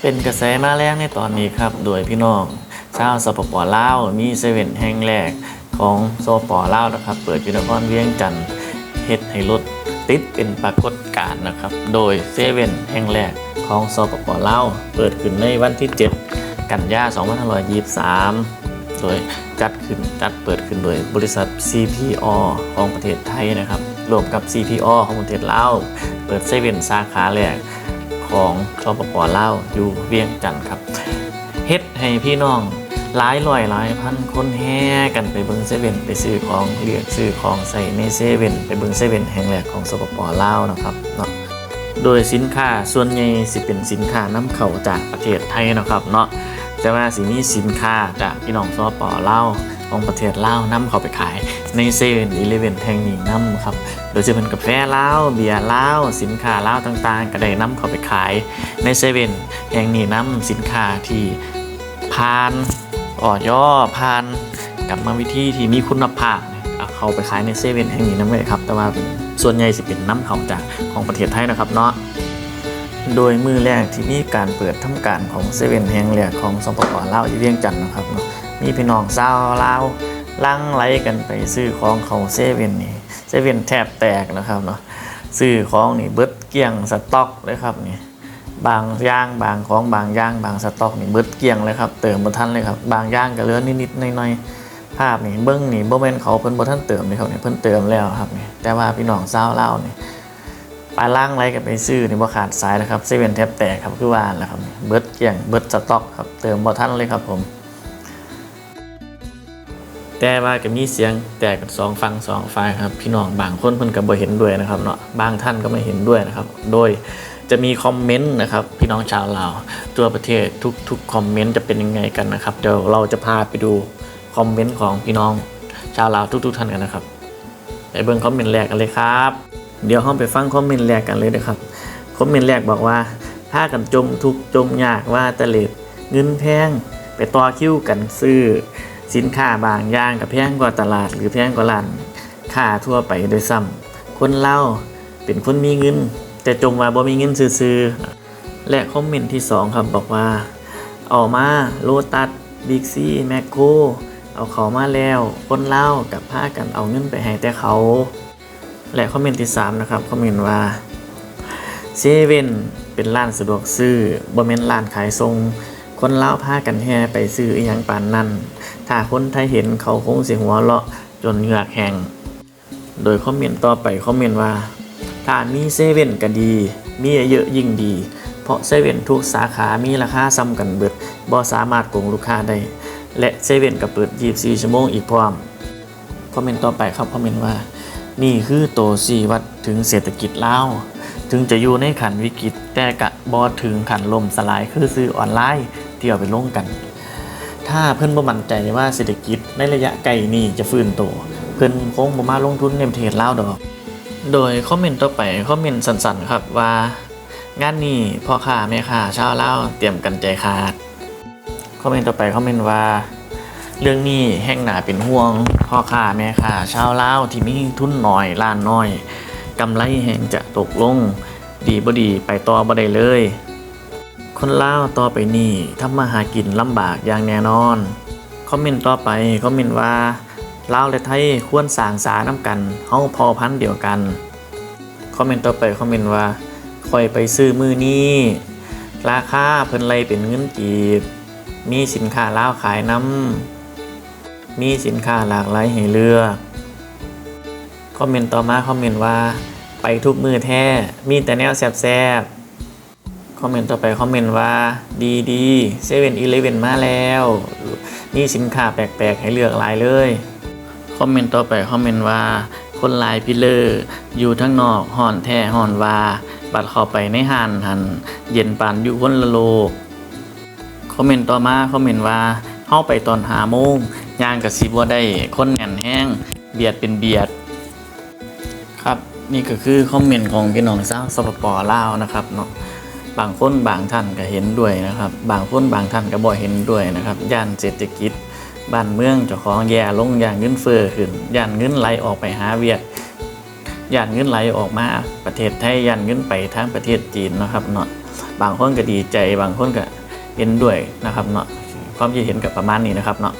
เป็นกระแสมาแรงในตอนนี้ครับ โดยพี่น้องชาวสปปลาวมีเซเว่นแห่งแรกของสปปลาวนะครับ เปิดอยู่นครเวียงจันทร์เฮ็ดให้รถติดเป็นปรากฏการณ์นะครับ โดยเซเว่นแห่งแรกของสปปลาวเปิดขึ้นในวันที่ 7 กันยายน2523 โดยจัดขึ้นจัดเปิดขึ้นโดยบริษัท CPO ของประเทศไทยนะครับรวมกับ CPO ของประเทศลาวเปิดเซเว่นสาขาแรก ของสปปลาวอยู่เวียงจันทน์ครับเฮ็ดให้พี่น้องหลายร้อยหลายพันคนแห่กันไปเบิ่งเซเว่นไปซื้อของเลือกซื้อของใส่ในเซเว่นไปเบิ่งเซเว่นแห่งแรกของสปปลาวนะครับเนาะโดยสินค้าส่วนใหญ่สิเป็นสินค้านำเข้าจากประเทศไทยนะครับเนาะแต่ว่าสิมีสินค้าจากพี่น้องสปปลาว ของประเทศลาวนำเข้าไปขายในเซเว่นอีเลเวนแห่งนี้นํครับโดยจะเป็นกาแฟลาวเบียร์ลาวสินค้าลาวต่างๆ ก็ได้นำเข้าไปขายในเซเว่นแห่งนี้นำสินค้าที่ผ่านอ่อย่อผ่านกรรมวิธีที่มีคุณภาพเอาเขาไปขายในเซเว่นแห่งนี้นั่นเลยครับ แต่ว่าส่วนใหญ่สิเป็นน้ำเขาจากของประเทศไทยนะครับเนาะโดยมือแรกที่มีการเปิดทำการของเซเว่นแห่งแรกของสปปลาวอยู่เวียงจันทน์นะครับเนาะ มีพี่น้องชาวลาวลังไหลกันไปซื้อของเขาเซเว่นนี่เซเว่นแทบแตกนะครับเนาะซื้อของนี่เบิดเกลี้ยงสต็อกเลยครับนี่บางย่างบางของบางย่างบางสต็อกนี่เบิดเกลี้ยงเลยครับเติมบ่ทันเลยครับบางย่างก็เหลือนิดๆหน่อยๆภาพนี่เบิ้งนี่บ่แมนเขาเพิ่นบ่ทันเติมเลยครับนี่เพิ่นเติมแล้วครับนี่แต่ว่าพี่น้องชาวลาวนี่ปลาล่างไรกันไปซื้อนี่บ่ขาดสายนะครับเซเว่นแทบแตกครับคือว่าแหละครับเบิดเกลี้ยงเบิดสต็อกครับเติมบ่ทันเลยครับผม แต่ว่าก็มีเสียงแตกกันสองฝั่งสองฝ่ายครับพี่น้องบางคนเพิ่นก็บ่เห็นด้วยนะครับเนาะบางท่านก็ไม่เห็นด้วยนะครับ โดยจะมีคอมเมนต์นะครับพี่น้องชาวลาวตัวประเทศทุกๆคอมเมนต์จะเป็นยังไงกันนะครับเดี๋ยวเราจะพาไปดูคอมเมนต์ของพี่น้องชาวลาวทุก ๆ ท่านกันนะครับไปเบิ่งคอมเมนต์แรกกันเลยครับ เดี๋ยวเราไปฟังคอมเมนต์แรกกันเลยนะครับคอมเมนต์แรกบอกว่าถ้ากันจมทุกจมยากว่าตะเลดเงินแพงไปต่อคิวกันซื้อ สินค้าบางอย่างกับแพงกว่าตลาด หรือแพงกว่าร้านค้าทั่วไปโดยซ้ำคนเล่าเป็นคนมีเงิน แต่จงว่าบ่มีเงินซื้อๆและคอมเมนต์ที่ 2 ครับบอกว่า เอามาโลตัสบิ๊กซีแมคโครเอาเขามาแล้ว คนเล่ากับพากันเอาเงินไปให้แต่เขา และคอมเมนต์ที่ 3 นะครับคอมเมนต์ว่าเซเว่นเป็นร้านสะดวกซื้อบ่แม่นร้านขายทรง คนเล่าวพากันแห่ไปซื้ออีหยังปานนั้นถ้าคนไทยเห็นเขาคงเสียหัวเราะจนเหงือกแห้งโดยคอมเมนต์ต่อไปคอมเมนต์ว่า ถ้ามีเซเว่นก็ดี มีเยอะยิ่งดี เพราะเซเว่นทุกสาขามีราคาซ้ำกันเบิดบ่สามารถโกงลูกค้าได้ และเซเว่นก็เปิด 24 ชั่วโมงอีกพร้อม คอมเมนต์ต่อไปครับคอมเมนต์ว่า นี่คือโตซีวัดถึงเศรษฐกิจลาวถึงจะอยู่ในขันวิกฤตแต่กะบอถึงขันลมสลายคือซื้อออนไลน์ ที่เอาไปลงกัน ถ้าเพิ่อนบ่มั่นใจว่าเศรษฐกิจในระยะไกลนี้จะฟื้นตัวเพิ่อนคงบ่มาลงทุนในประเทศลาวดอก โดยคอมเมนต์ต่อไปคอมเมนต์สั้นๆครับว่างานนี้พ่อค้าแม่ค้าชาวลาวเตรียมกันใจขาดคอมเมนต์ต่อไปคอมเมนต์ว่า เรื่องนี้แห้งหนาเป็นห่วง พ่อค้าแม่ค้าชาวลาวที่มีทุนน้อยล้านน้อยกำไรแห่งจะตกลง ดีบ่ดีไปต่อบ่ได้เลย คนลาวต่อไปนี้ทำมาหากินลำบากอย่างแน่นอน คอมเมนต์ต่อไปคอมเมนต์ว่าลาวและไทยควรสร้างสาน้ำกันเฮาพอพันเดียวกัน คอมเมนต์ต่อไปคอมเมนต์ว่าคอยไปซื้อมือนี้ราคาเพิ่นไลเป็นเงินกีบ มีสินค้าลาวขายน้ำมีสินค้าหลากหลายให้เลือกคอมเมนต์ต่อมาคอมเมนต์ว่าไปทุกมือแท้ มีแต่แนวแซบๆ คอมเมนต์ต่อไปคอมเมนต์ว่าดีดีเซเว่นอีเลเว่นมาแล้วมีสินค้าแปลกๆ ให้เลือกหลายเลยคอมเมนต์ต่อไปคอมเมนต์ว่าคนลายพิเลอร์อยู่ทั้งนอกห่อนแท้ห่อนว่าบัดเข้าไปในห้านหัน เย็นปานอยู่คนละโลกคอมเมนต์ต่อมาคอมเมนต์ว่าเข้าไปตอนหาโมงย่างกับสิบ่ได้คนแน่นแห้งเบียดเป็นเบียด ครับนี่ก็คือคอมเมนต์ของพี่น้องชาวสปปลาวนะครับเนาะ บางคนบางท่านก็เห็นด้วยนะครับ บางคนบางท่านก็บ่เห็นด้วยนะครับย่านเศรษฐกิจบ้านเมืองเจ้าของแย่ลงย่านเงินเฟ้อขึ้นย่านเงินไหลออกไปหาเวียดย่านเงินไหลออกมาประเทศไทยย่านเงินไปทางประเทศจีนนะครับเนาะบางคนก็ดีใจบางคนก็เห็นด้วยนะครับเนาะความคิดเห็นกับประมาณนี้นะครับเนาะ